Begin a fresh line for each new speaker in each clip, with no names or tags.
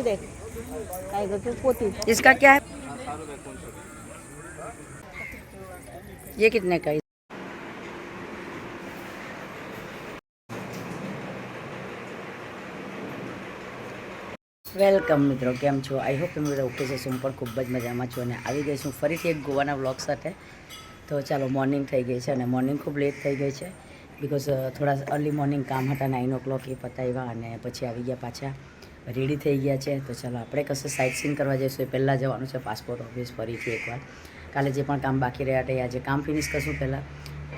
देख टाइगर की पोती
इसका क्या है ये कितने का है વેલકમ મિત્રો કેમ છો આઈ હોપ તમે બધા ઓકે જશો હું પણ ખૂબ જ મજામાં છું અને આવી ગઈ છું ફરીથી એક ગોવાના વ્લોગ સાથે તો ચાલો મોર્નિંગ થઈ ગઈ છે અને મોર્નિંગ ખૂબ લેટ થઈ ગઈ છે બિકોઝ થોડા અર્લી મોર્નિંગ કામ હતા નાઇન ઓ ક્લોક એ પતાવ્યા અને પછી આવી ગયા પાછા રેડી થઈ ગયા છે. તો ચાલો આપણે કશે સાઇટ સીન કરવા જઈશું એ પહેલાં જવાનું છે પાસપોર્ટ ઓફિસ ફરીથી એકવાર. કાલે જે પણ કામ બાકી રહ્યા હતા એ આજે કામ ફિનિશ કરશું પહેલાં.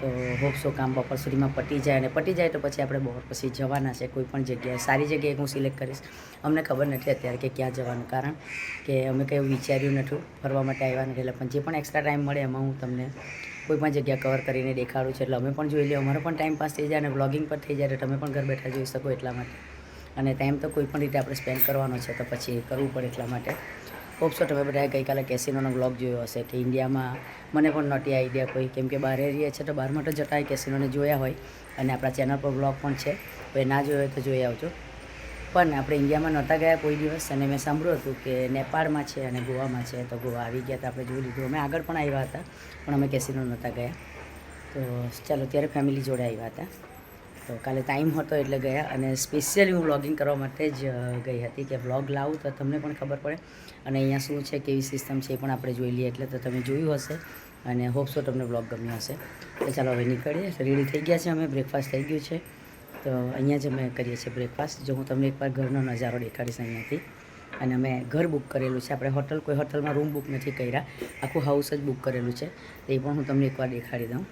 તો હોપસો કામ બપોર સુધીમાં પટી જાય અને પટી જાય તો પછી આપણે બપોર પછી જવાના છે કોઈ પણ જગ્યાએ. સારી જગ્યાએ હું સિલેક્ટ કરીશ. અમને ખબર નથી અત્યારે કે ક્યાં જવાનું. કારણ કે અમે કંઈ વિચાર્યું નથી ફરવા માટે આવ્યા નથી એટલે પણ જે પણ એક્સ્ટ્રા ટાઈમ મળે એમાં હું તમને કોઈ પણ જગ્યા કવર કરીને દેખાડું છું. એટલે અમે પણ જોઈ લઈએ અમારો પણ ટાઈમ પાસ થઈ જાય અને બ્લોગિંગ પણ થઈ જાય. તો તમે પણ ઘર બેઠા જોઈ શકો એટલા માટે. અને ટાઈમ તો કોઈ પણ રીતે આપણે સ્પેન્ડ કરવાનો છે, તો પછી કરવું પડે એટલા માટે. હોપસો તમે બધાએ ગઈકાલે કેસિનોનો બ્લોગ જોયો હશે કે ઇન્ડિયામાં મને પણ નહોતી આઈડિયા કોઈ, કેમ કે બહાર રહીએ છે તો બહારમાં તો જતા હોય કેસિનોને જોયા હોય અને આપણા ચેનલ પર બ્લોગ પણ છે. કોઈ ના જોયો હોય તો જોઈ આવજો. પણ આપણે ઇન્ડિયામાં નહોતા ગયા કોઈ દિવસ અને મેં સાંભળ્યું હતું કે નેપાળમાં છે અને ગોવામાં છે, તો ગોવા આવી ગયા તો આપણે જોઈ લીધું. અમે આગળ પણ આવ્યા હતા, પણ અમે કેસિનો નહોતા ગયા. તો ચાલો ત્યારે ફેમિલી જોડે આવ્યા હતા. તો કાલે ટાઈમ હતો એટલે ગયા અને સ્પેશિયલી હું વ્લોગિંગ કરવા માટે જ ગઈ હતી કે વ્લોગ લાવું તો તમને પણ ખબર પડે. અને અહીંયા શું છે, કેવી સિસ્ટમ છે એ પણ આપણે જોઈ લઈએ એટલે તો તમે જોયું હશે અને હોપસો તમને વ્લોગ ગમ્યો હશે. તો ચાલો હવે નીકળીએ. રેડી થઈ ગયા છે અમે બ્રેકફાસ્ટ થઈ ગયું છે. તો અહીંયા જ અમે કરીએ છીએ બ્રેકફાસ્ટ જો હું તમને એકવાર ઘરનો નજારો દેખાડીશ અહીંયાથી. અને અમે ઘર બુક કરેલું છે. આપણે હોટલ કોઈ હોટલમાં રૂમ બુક નથી કર્યા. આખું હાઉસ જ બુક કરેલું છે. તો એ પણ હું તમને એકવાર દેખાડી દઉં.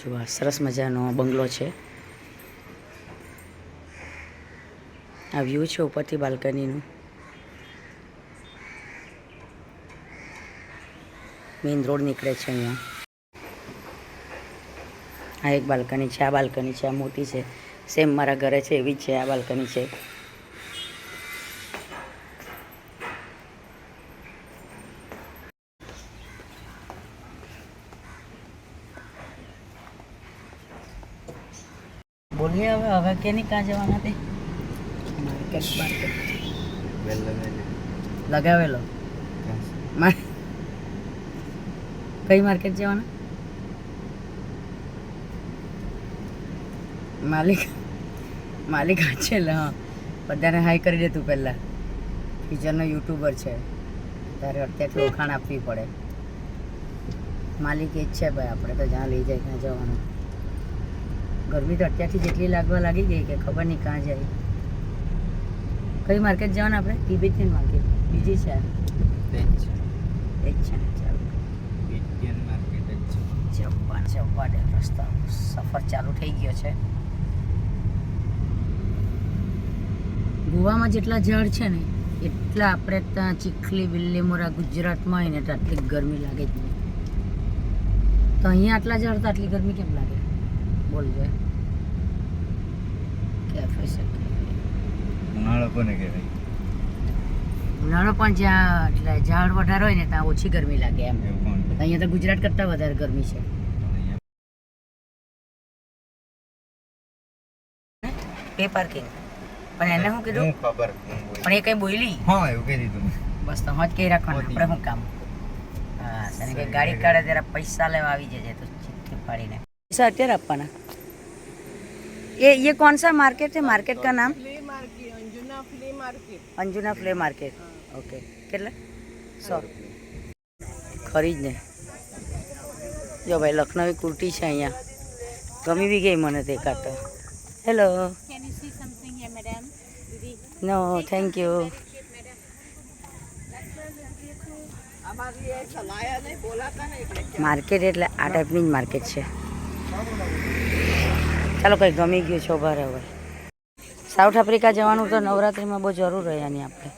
જો આ સરસ મજાનો બંગલો છે. આ વ્યૂ છે ઉપરથી બાલ્કનીનું. મેઇન રોડ નીકળે છે અહીંયા. આ એક બાલ્કની છે, આ બાલ્કની છે, આ મોટી છે. સેમ મારા ઘરે છે એવી જ છે, આ બાલ્કની છે. બોલીએ હવે હવે કેની કાં જવાના તે? Market market. લગાવેલો. કઈ માર્કેટ જવાના? માલિક માલિક છે લે હા. બધાને હાઈ કરી દે તું પહેલાં. કિચનનો યુટ્યુબર છે. તારે અત્યારે ઓળખાણ આપવી પડે. માલિક એ જ છે ભાઈ આપણે તો જ્યાં લઈ જાય ત્યાં જવાનું. ગરમી તો અત્યારથી જેટલી લાગવા લાગી ગઈ કે ખબર નહીં કાં જાય. કઈ માર્કેટ જવાના આપણે? તિબેટિયન માર્કેટ બીજી છે. એ જ છે. જબ્બાન જબ્બાન રસ્તા સફર ચાલુ થઈ ગયો છે. ગોવામાં જેટલા ઝાડ છે ને એટલા આપણે ત્યાં ચીખલી વિલ્લીમોરા ગુજરાતમાં હોય ને તો આટલી ગરમી લાગે જ નહીં. તો અહીંયા આટલા ઝાડ તો આટલી ગરમી કેમ લાગે? બોલ જોઈએ કેફે
ઉનાળો કોને કહેવાય?
ઉનાળો પણ જ્યાં એટલે ઝાડ વધારે હોય ને ત્યાં ઓછી ગરમી લાગે એમ? અહીંયા તો ગુજરાત કરતાં વધારે ગરમી છે. Pay parking. પણ એને શું કીધું?
ખબર
પણ એ કઈ બોલી
હા એવું કહી દીધું
બસ તો જ કહી રાખવાનું આપણે શું કામ? હા તને કે ગાડી કાઢે ત્યારે પૈસા લેવા આવી જજે તો ચિઠ્ઠી ફાડીને પૈસા અત્યારે આપવાના ये ये कौन सा मार्केट है मार्केट का नाम अंजुना फ्ले मार्केट ओके કેટલા સો ખરીદ ને જો ભાઈ લખનવી કુર્તી છે અહીંયા ગમી બી ગઈ મને તે કાઢતો hello
Can you see something here, madam? Didi?
No thank you market એટલે આ ટાઈપની જ માર્કેટ છે ચાલો કંઈ ગમી ગયું છે ઊભા હવે સાઉથ આફ્રિકા જવાનું તો નવરાત્રિમાં બહુ જરૂર રહ્યાની આપણે.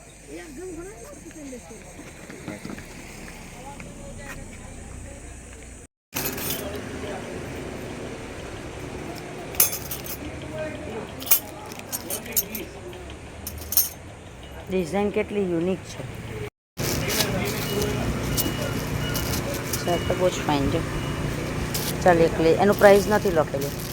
ડિઝાઇન કેટલી યુનિક છે. તો બહુ જ ફાઇન છે. ચાલ એકલી એનું પ્રાઇસ નથી લખેલું.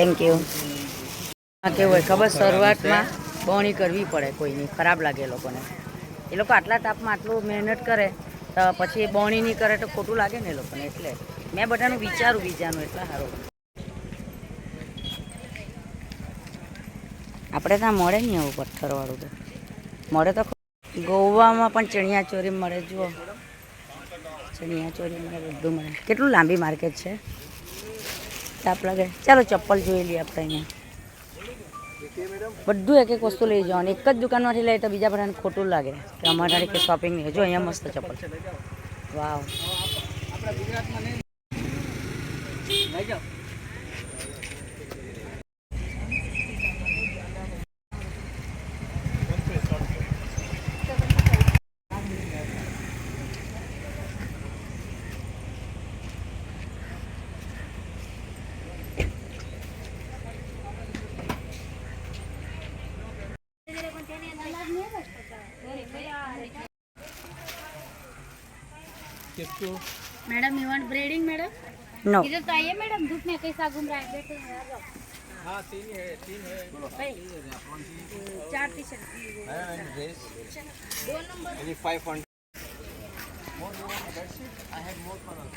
થેન્ક યુ કેવું હોય ખબર શરૂઆતમાં? બહોણી કરવી પડે કોઈની, ખરાબ લાગે એ લોકોને. એ લોકો આટલા તાપમાં આટલું મહેનત કરે, તો પછી બોણી નહીં કરે તો ખોટું લાગે ને એ લોકોને, એટલે મેં બધાનું વિચારું બીજાનું, એટલે સારું. આપણે ત્યાં મળે નહીં આવું પથ્થરવાળું તો. મળે તો ગોવામાં પણ ચણિયા ચોરી મળે, જુઓ. ચણિયા ચોરી મળે બધું મળે. કેટલું લાંબી માર્કેટ છે? તાપ લાગે ચાલો ચપ્પલ જોઈ લઈએ આપણે અહીંયા. બધું એક એક વસ્તુ લઈ જવાનું. એક જ દુકાનમાંથી લઈએ તો બીજા બધાને ખોટું લાગે. કે અમારા કે શોપિંગ નહીં. જો અહીંયા મસ્ત ચપ્પલ. છે किसको?
Madam you want breeding madam?
No
इधर तो आइए मैडम धूप में कैसा घूम रहा है बैठे हैं हाँ तीन है तीन है। चार T shirt five hundred I have more for us.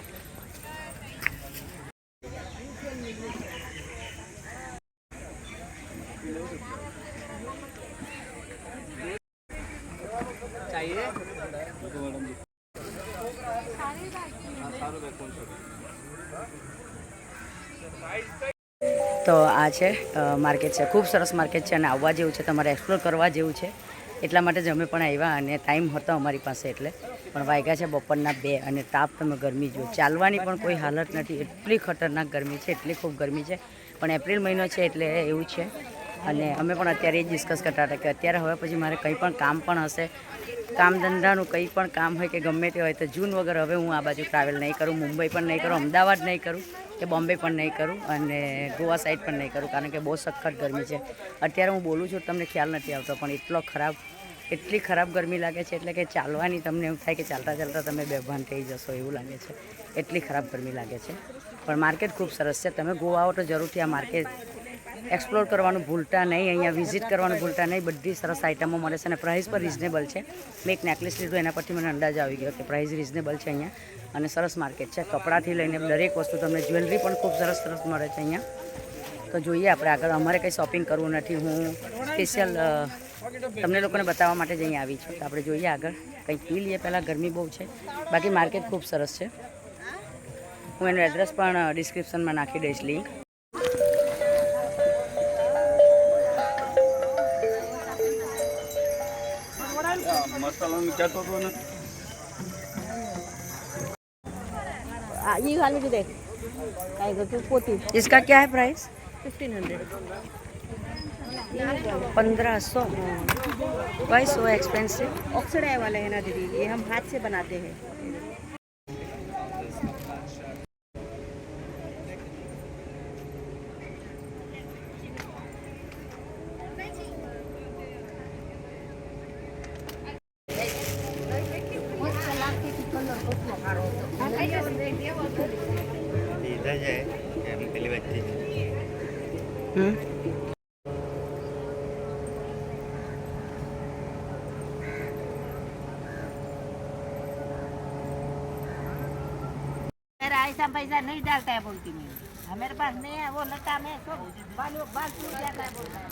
चाहिए?
તો આ છે માર્કેટ છે. ખૂબ સરસ માર્કેટ છે અને આવવા જેવું છે, તમારે એક્સપ્લોર કરવા જેવું છે. એટલા માટે જ અમે પણ આવ્યા અને ટાઈમ હતો અમારી પાસે એટલે. પણ વાગ્યા છે બપોરના બે અને તાપ તમે ગરમી જુઓ. ચાલવાની પણ કોઈ હાલત નથી. એટલી ખતરનાક ગરમી છે, એટલી ખૂબ ગરમી છે. પણ એપ્રિલ મહિનો છે એટલે એવું છે. અને અમે પણ અત્યારે એ ડિસ્કસ કરતા હતા કે અત્યારે હવે પછી મારે કંઈ પણ કામ પણ હશે. કામ ધંધાનું કંઈ પણ કામ હોય કે ગમે તે હોય તો જૂન વગર હવે હું આ બાજુ ટ્રાવેલ નહીં કરું, મુંબઈ પણ નહીં કરું, અમદાવાદ નહીં કરું. કે બોમ્બે પણ નહીં કરું અને ગોવા સાઈડ પણ નહીં કરું, કારણ કે બહુ સખત ગરમી છે. અત્યારે હું બોલું છું, તમને ખ્યાલ નથી આવતો, પણ એટલો ખરાબ, એટલી ખરાબ ગરમી લાગે છે, એટલે કે ચાલવાની તમને એવું થાય કે ચાલતા ચાલતા તમે બેભાન થઈ જશો એવું લાગે છે. એટલી ખરાબ ગરમી લાગે છે. પણ માર્કેટ ખૂબ સરસ છે. તમે ગોવા આવો તો જરૂરથી આ માર્કેટ એક્સપ્લોર કરવાનું ભૂલતા નહીં, અહીંયા વિઝિટ કરવાનું ભૂલતા નહીં. બધી સરસ આઇટમો મળે છે અને પ્રાઇસ પણ રિઝનેબલ છે. મેં એક નેકલેસ લીધું, એના પરથી મને અંદાજ આવી ગયો કે પ્રાઇસ રિઝનેબલ છે અહીંયા. અને સરસ માર્કેટ છે. કપડાથી લઈને દરેક વસ્તુ તમને જ્વેલરી પણ ખૂબ સરસ સરસ મળે છે અહીંયા. તો જોઈએ આપણે આગળ. અમારે કંઈ શોપિંગ કરવું નથી. હું સ્પેશિયલ તમને લોકોને બતાવવા માટે જ અહીંયા આવી છું. તો આપણે જોઈએ આગળ. કંઈક પી લઈએ પહેલાં. ગરમી બહુ છે. બાકી માર્કેટ ખૂબ સરસ છે. હું એનું એડ્રેસ પણ ડિસ્ક્રિપ્શનમાં નાખી દઈશ લિંક
ये वाले जो देख। पोती
इसका क्या है प्राइस
फिफ्टीन हंड्रेड
पंद्रह सौ। वाई सो एक्सपेंसिव
ऑक्सीडाई वाले है ना दीदी ये हम हाथ से बनाते हैं। मेरा ऐसा पैसा नहीं डालता है बोलती मैं हमारे पास नहीं है वो लता में तो बाल बाल टूट जाता है बोलता है।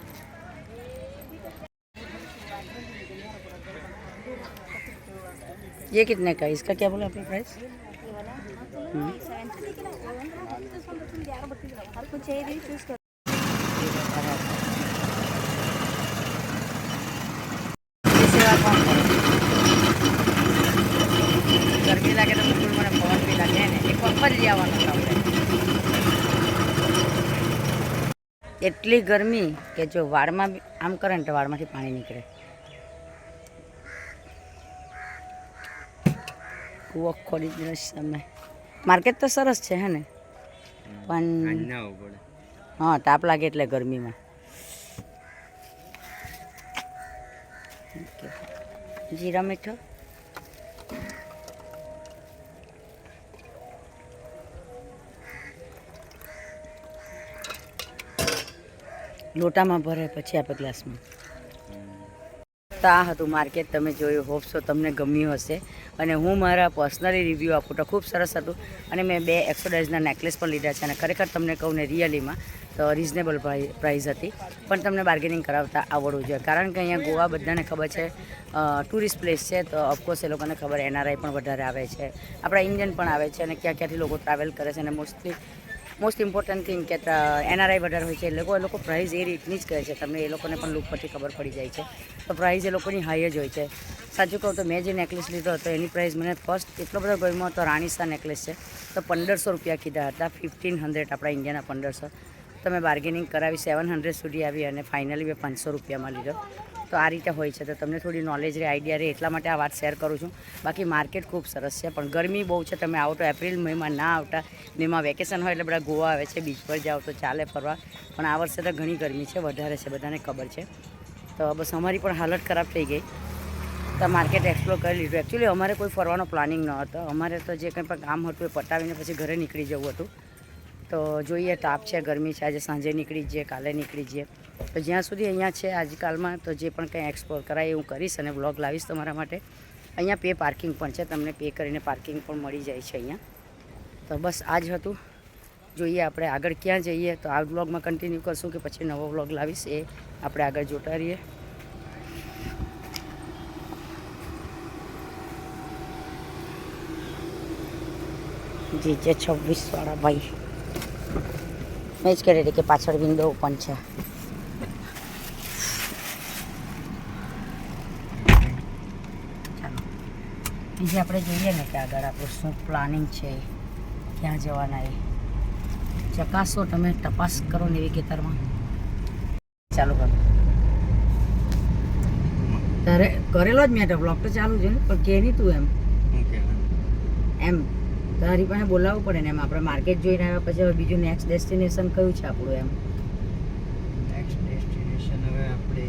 ये कितने का इसका क्या बोला आपने प्राइस ये सेवा कौन ગરમી લાગે તો બિલકુલ મને પવન બી લાગે ને એક વખત જ આવવાનું આપણે એટલી ગરમી કે જો વાળમાં આમ કરે ને તો વાળમાંથી પાણી નીકળે. કૂવો ખોલી દ્રશ્ય તમે માર્કેટ તો સરસ છે હે ને? પણ હા તાપ લાગે એટલે ગરમીમાં. જીરા મીઠો. લોટામાં ભરે પછી આપણે ગ્લાસમાં. તો આ હતું માર્કેટ, તમે જોયું, હોપ સો તમને ગમ્યું હશે. અને હું મારા પર્સનલી રિવ્યૂ આપું તો ખૂબ સરસ હતું. અને મેં બે એક્સોડાઇઝના નેકલેસ પણ લીધા છે અને ખરેખર તમને કહું ને રિયલીમાં તો રિઝનેબલ પ્રાઇઝ હતી. પણ તમને બાર્ગેનિંગ કરાવતા આવડવું જોઈએ. કારણ કે અહીંયા ગોવા બધાને ખબર છે ટુરિસ્ટ પ્લેસ છે, તો ઓફકોર્સ એ લોકોને ખબર એનઆરઆઈ પણ વધારે આવે છે. આપણા ઇન્ડિયન પણ આવે છે અને ક્યાં ક્યાંથી લોકો ટ્રાવેલ કરે છે અને મોસ્ટલી મોસ્ટ ઇમ્પોર્ટન્ટ થિંગ કે એનઆરઆઈ વધારે હોય છે, એ લોકો એ લોકો પ્રાઇઝ એ રીતની જ કહે છે. તમને એ લોકોને પણ લુક પરથી ખબર પડી જાય છે. તો પ્રાઇઝ એ લોકોની હાઈ જ હોય છે. સાચું કહું તો મેં જે નેકલેસ લીધો હતો, એની પ્રાઇઝ મને ફર્સ્ટ એટલો બધો ગમ્યો હતો, રાણીસા નેકલેસ છે. તો પંદરસો રૂપિયા કીધા હતા ફિફ્ટીન હંડ્રેડ આપણા ઇન્ડિયાના પંદરસો. તો મેં બાર્ગેનિંગ કરાવી સેવન હંડ્રેડ સુધી આવી અને ફાઇનલી મેં પાંચસો રૂપિયામાં લીધો. તો આ રીતે હોય છે. તો તમને થોડી નોલેજ રહે આઈડિયા રહે, એટલા માટે આ વાત શેર કરું છું. બાકી માર્કેટ ખૂબ સરસ છે, પણ ગરમી બહુ છે. તમે આવો તો એપ્રિલ મેમાં ના આવતા. મેમાં વેકેશન હોય એટલે બધા ગોવા આવે છે બીચ પર જાઓ તો ચાલે ફરવા. પણ આ વર્ષે તો ઘણી ગરમી છે, વધારે છે, બધાને ખબર છે. તો બસ અમારી પણ હાલત ખરાબ થઈ ગઈ. તો માર્કેટ એક્સપ્લોર કરી લીધું. એકચ્યુઅલી અમારે કોઈ ફરવાનો પ્લાનિંગ ન હતો અમારે તો જે કંઈ પણ કામ હતું એ પટાવીને પછી ઘરે નીકળી જવું હતું. તો જોઈએ તાપ છે, ગરમી છે, આજે સાંજે નીકળી જઈએ, કાલે નીકળી જઈએ. તો જ્યાં સુધી અહીંયા છે, આજકાલમાં, તો જે પણ કંઈ એક્સપ્લોર કરાય હું કરીશ અને વ્લોગ લાવીશ તમારા માટે. અહીંયા પે પાર્કિંગ પણ છે, તમને પે કરીને પાર્કિંગ પણ મળી જાય છે અહીંયા. તો બસ આ જ હતું. જોઈએ, આપણે આગળ ક્યાં જઈએ, તો આ વ્લોગમાં કન્ટિન્યુ કરશું કે પછી નવો વ્લોગ લાવીશ, એ આપણે આગળ જોતા રહીએ. જી જે છવ્વીસવાળા ભાઈ. મેં જ કરી હતી કે પાછળ વિન્ડો પણ છે. ચાલો બીજે આપણે જોઈએ ને કે આગળ આપણું શું પ્લાનિંગ છે ક્યાં જવાના એ. ચકાસો તમે તપાસ કરો નેવિગેટરમાં ચાલુ કરો. તારે કરેલો જ મેં તો બ્લોક તો ચાલુ છે ને પણ કે નહીં તું એમ? એમ. તારી પાસે બોલાવવું પડે ને એમ. આપણે માર્કેટ જોઈને આવ્યા પછી હવે બીજું નેક્સ્ટ ડેસ્ટિનેશન કયું છે આપણું એમ?
નેક્સ્ટ ડેસ્ટિનેશન હવે આપણે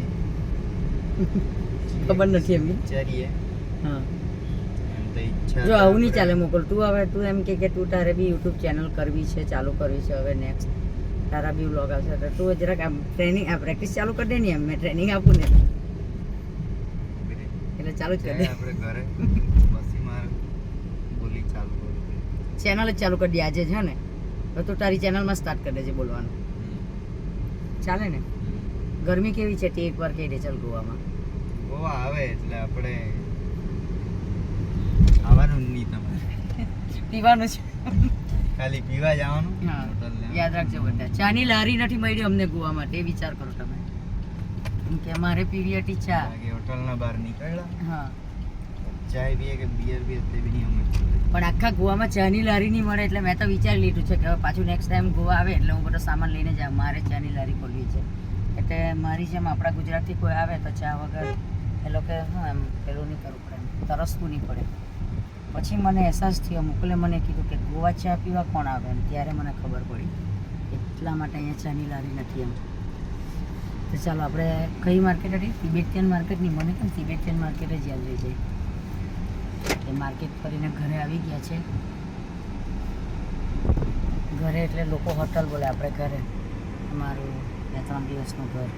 ખબર નથી એમ.
વિચારીએ.
હા. જો આવું નહીં ચાલે મોકલ. તું હવે તું એમ કે કે તું તારે બી યુટ્યુબ ચેનલ કરવી છે ચાલુ કરવી છે હવે નેક્સ્ટ તારા બી વ્લોગ આવશે. તો તું જરાક આમ ટ્રેનિંગ આ પ્રેક્ટિસ ચાલુ કરી દે ને એમ. મેં ટ્રેનિંગ આપું ને. એટલે ચાલુ જ કરી દે.
આપણે ઘરે પછી મારે બોલી ચાલુ કરું
ચેનલ જ ચાલુ કરી દે આજે છે ને? તો તું તારી ચેનલમાં સ્ટાર્ટ કરી દેજે બોલવાનું. ચાલે ને? ગરમી કેવી છે તે એકવાર કહી દે ચાલ ગોવામાં.
ગોવા આવે એટલે આપણે આવવાનું નહીં તમારે.
પીવાનું છે.
ખાલી પીવા જવાનું.
હા. યાદ રાખજો બધા. ચાની લારી નથી મળી અમને ગોવામાં તે વિચાર કરો તમે. કે મારે પીવી હતી ચા
હોટલના બહાર નીકળ્યા.
હા.
ચાય પીએ કે બિયર પીએ તે બી
પણ આખા ગોવામાં ચાની લારી નહીં મળે એટલે મેં તો વિચારી લીધું છે કે હવે પાછું નેક્સ્ટ ટાઈમ ગોવા આવે એટલે હું બધો સામાન લઈને જાઉં. મારે ચાની લારી ખોલવી છે. એટલે મારી જેમ આપણા ગુજરાતથી કોઈ આવે તો ચા વગર એ લોકો, હું, એમ પેલું નહીં કરવું પડે તરસવું નહીં પડે. પછી મને અહેસાસ થયો, મુકલે મને કીધું કે ગોવા ચા પીવા કોણ આવે એમ? ત્યારે મને ખબર પડી એટલા માટે અહીંયા ચાની લારી નથી એમ. તો ચાલો, આપણે કઈ માર્કેટ હતી? તિબેટિયન માર્કેટ નહીં મને કેમ તિબેટિયન માર્કેટ જ યાદ રહી જાય. માર્કેટ ફરીને ઘરે આવી ગયા છે. ઘરે એટલે લોકો હોટલ બોલે આપણે ઘરે. અમારું બે ત્રણ દિવસનું ઘર.